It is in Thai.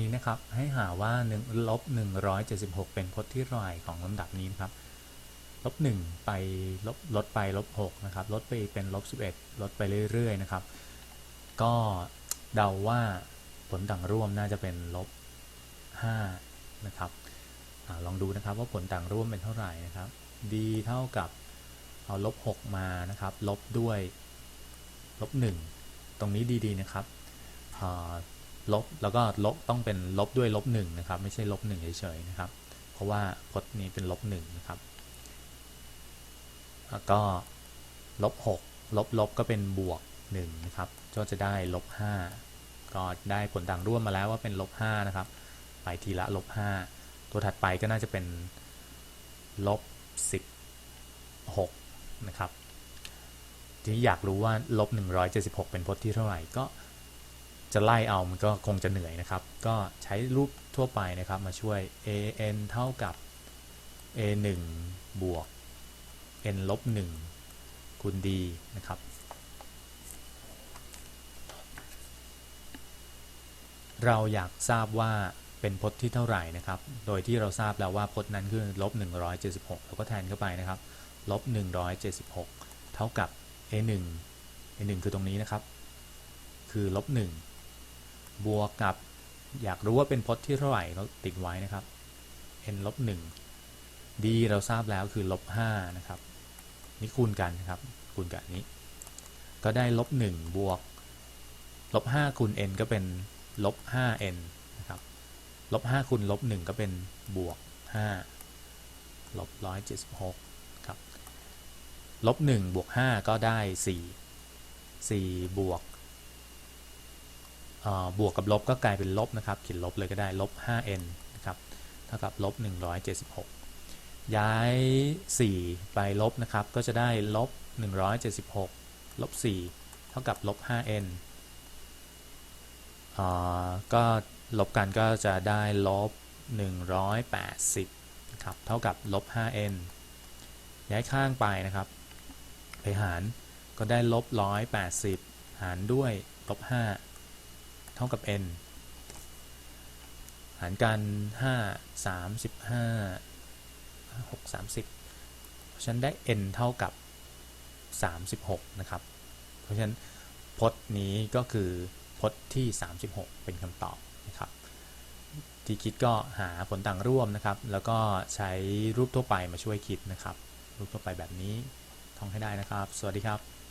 นี้นะครับ ให้หาว่า1ลบ176 เป็นพจน์ที่เท่าไรของลำดับนี้นะครับลบ1ไปลบลดไปลบ6นะครับ ลดไปเป็นลบ11 ลดไปเรื่อยๆนะครับ ก็เดาว่าผลต่างร่วมน่าจะเป็นลบ5นะครับอลองดูนะครับว่าผลต่างร่วมเป็นเท่าไหร่นะครับ d เท่ากับเอาลบ6มานะครับ ลบด้วยลบ1ตรงนี้ดีๆนะครับอ่า ลบแล้วก็ลบต้องเป็นลบด้วยลบ1นะครับ ไม่ใช่ลบ1เฉยๆนะครับ เพราะว่าพจน์นี้เป็นลบ1นะครับแล้วก็ลบ6ลบลบก็เป็นบวก1นะครับก็จะได้ลบ5ก็ได้ผลต่างร่วมมาแล้วว่าเป็นลบ5นะครับ ไปทีละลบ5ตัวถัดไปก็น่าจะเป็นลบ16นะครับทีนี้อยากรู้ว่าลบ176เป็นพจน์ที่เท่าไหร่ก็ จะไล่เอามันก็คงจะเหนื่อยนะครับ ก็ใช้รูปทั่วไปนะครับมาช่วย an เท่ากับ a 1บวก n ลบ1คูณ d นะครับ เราอยากทราบว่าเป็นพจน์ที่เท่าไหร่นะครับ โดยที่เราทราบแล้วว่าพจน์นั้นคือลบ176เราก็แทนเข้าไปนะครับ ลบ176 เท่ากับ a 1 a 1คือตรงนี้นะครับ คือลบ1 บวกกับอยากรู้ว่าเป็นพจน์ที่เท่าไหร่เราติดไว้นะครับ n ลบ1 d เราทราบแล้วคือลบ5นะครับ นี่คูณกันนะครับ คูณกับนนี้ ก็ได้ลบ1บวกลบ5คูณ n ก็เป็นลบ 5n นะครับ ลบ 5คูณลบ 1 ก็เป็นบวก 5 ลบ 176 ครับ ลบ 1 บวก 5 ก็ได้ 4 4 บวก บวกกับลบก็กลายเป็นลบนะครับเขียนลบเลยก็ได้ลบ 5n นะครับเท่ากับลบ 176 ย้าย 4 ไปลบนะครับก็จะได้ลบ 176 ลบ 4 เท่ากับลบ 5n อ่าก็ลบกันก็จะได้ลบ 180นะครับเท่ากับลบ 5n ย้ายข้างไปนะครับ ไปหารก็ได้ลบ 180 หารด้วยลบ 5 เท่ากับ n หารกัน 5 35 6 30 เพราะฉะนั้นได้ n เท่ากับ 36 นะครับ เพราะฉะนั้นพจน์นี้ก็คือพจน์ที่ 36 เป็นคำตอบนะครับ ที่คิดก็หาผลต่างร่วมนะครับ แล้วก็ใช้รูปทั่วไปมาช่วยคิดนะครับ รูปทั่วไปแบบนี้ท่องให้ได้นะครับ สวัสดีครับ